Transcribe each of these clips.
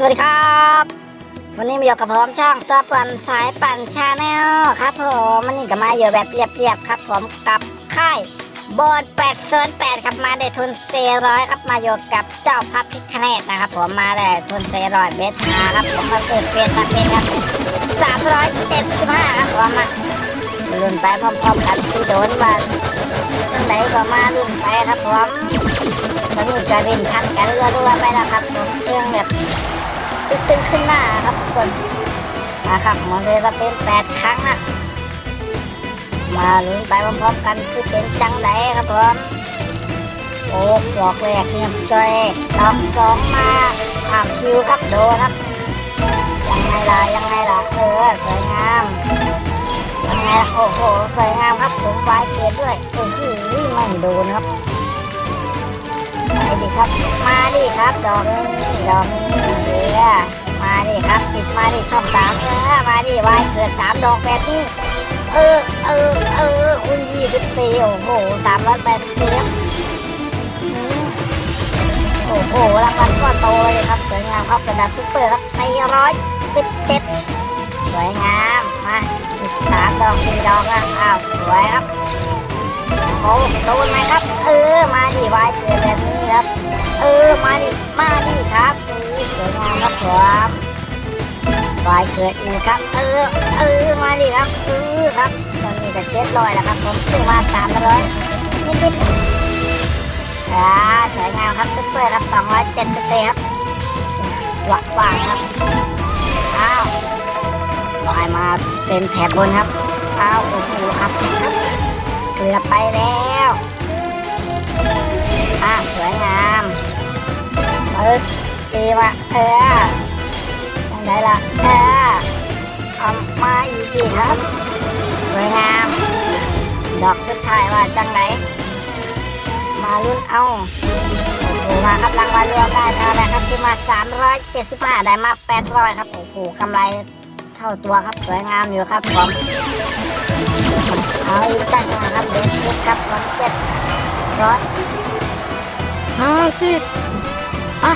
สวัสดีครับ วันนี้มาอยู่กับผมช่องตัวปั่นสายปั่นชาแนลครับผมวันนี้ก็มาอยู่แบบเรียบๆครับผมกับค่ายบอล8 0 8ครับมาได้ทุนเซร้อยครับมาอยู่กับเจ้าพับพิคเนตนะครับผมมาได้ทุนเซร้อยเบสฮาครับผมมาเปิดเปลี่ยนตะเป็นครับ375ครับผมมาลุ้นไปพร้อมๆกันที่โดนมาตั้งไหนก็มาลุ้นไปครับผมตอนนี้ก็รินพันกันรัวๆไปแล้วครับผมเชื่องแบบ ตึงขึ้นหน้าครับทุกคนนะครับมดเลยจะเป็นแปดครั้งนะมาลุ้นไปพร้อมๆกันที่เป็นจังไดครับผมโอ้ดอกแรกเงียจอยดอกสองมาถามคิวครับโดครับ ยังไงล่ะยังไงล่ะเออสวยงามยังไงล่ะโอ้โหสวยงามครับผมวายเกตด้วยโอ้โหไม่โดนครับไปดิครับมาดิครับดอกนี้ดอกนี้เดี๋ยว มาดิครับติดมาดิช่องสามเออมาดิวายเกิดสามดอกแบบนี้ เออเออเออคุณยี่สิบสี่โอ้โหสามร้อยแปดสิบสี่ครับอืมโอ้โหรางวัลก็โตเลยครับสวยงามครับระดับซุปเปอร์ครับสี่ร้อยสิบเจ็ดสวยงามมาอีกสามดอกสี่ดอกนะอ้าวสวยครับโอ้โดนไหมครับ เออมาดิวายเกิดแบบนี้ครับ เออมาดิมาดิครับ วยงามครับผมวายเกิดอีกครับ เออ เออ มาดิครับ เออครับตอนนี้ก็เจ็ดรอยแล้วครับ ผมซื้อมาสามร้อยนิดๆอ่าสวยงามครับซุปเปอร์ครับสองร้อยเจ็ดสิบสี่ครับหวักว่าครับ อ้าววายมาเต็มแถบบนครับ อ้าวโอ้โหครับครับเกือบไปแล้วอะสวยงามเออ ดีว่ะเออยังไงล่ะเออเอามาอีกทีครับ สวยงาม ดอกสุดท้ายว่าจังไหน มาลุ้นเอาโอ้โหมาครับรางวัลรวมได้เท่าไรครับซื้อมา 375 ได้มา 800 ครับโอ้โหกำไรเท่าตัวครับสวยงามอยู่ครับผมเอาอีกจังนะครับเดนซิครับร้อยเจ็ดร้อยห้าสิบอะ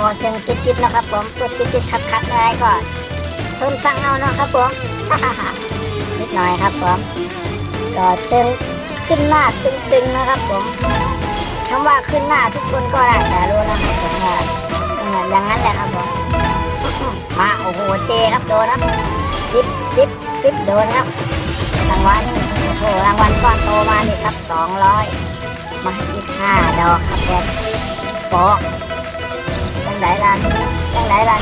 พอเชิงติดๆนะครับผมกดติดๆคัดๆอะไรก่อนทนฟังเอานะครับผมนิดหน่อยครับผมก็เชิงขึ้นหน้าตึงๆนะครับผมคำว่าขึ้นหน้าทุกคนก็น่าจะรู้นะครับผมว่าอย่างนั้นแหละครับผมมาโอ้โหเจครับโดนครับซิปซิปซิปโดนครับรางวัลโอ้โหรางวัลก้อนโตมานี่ครับสองร้อยมาอีกห้าดอกครับผมโปะ ไหนล่ะจังไหนล่ะ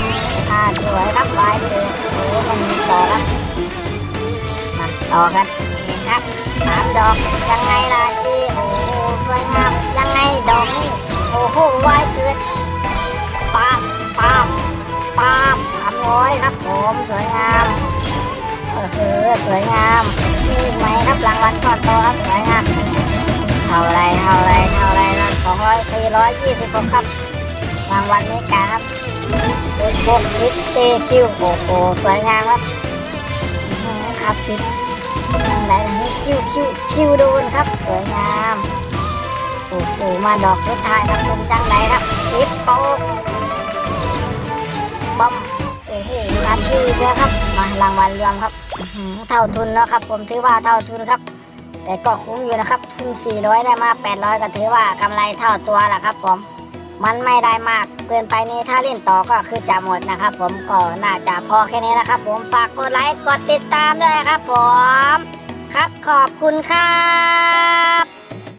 อ่าสวยครับลายเลยโอ้มันมีต่อครับมาต่อกันนี่ครับสามดอกยังไงล่ะจีโอ้โหสวยงามยังไงดอกนี้โอ้โหไวายเกิดปาบปาบปาบสามร้อยครับผมสวยงามเออคือสวยงามนี่ไหมครับรางวัลก้อนโตครับสวยงามเท่าไรเท่าไรเท่าไรนะสองร้อยสี่ร้อยยี่สิบหกครับ รางวัลนี้กาครับเด็กบกฟิตเจคิวโอ้โหสวยงามครับครับฟิตทางไหนนะนี่คิวคิวคิวโดนครับ สวยงามโอ้โหมาดอกสุดท้ายครับเป็นจังไรครับชิปโป๊บอมโอ้โหร้านชื่อเยอะครับ มารางวัลรวมครับเท่าทุนแล้วครับ ผมถือว่าเท่าทุนครับแต่ก็คุ้มอยู่นะครับ ทุน 400 ได้มา 800 ก็ถือว่ากำไรเท่าตัวแหละครับผม มันไม่ได้มากเกินไปนี้ถ้าเล่นต่อก็คือจะหมดนะครับ ผมก็น่าจะพอแค่นี้นะครับ ผมฝากกดไลค์กดติดตามด้วยครับ ผม ครับขอบคุณครับ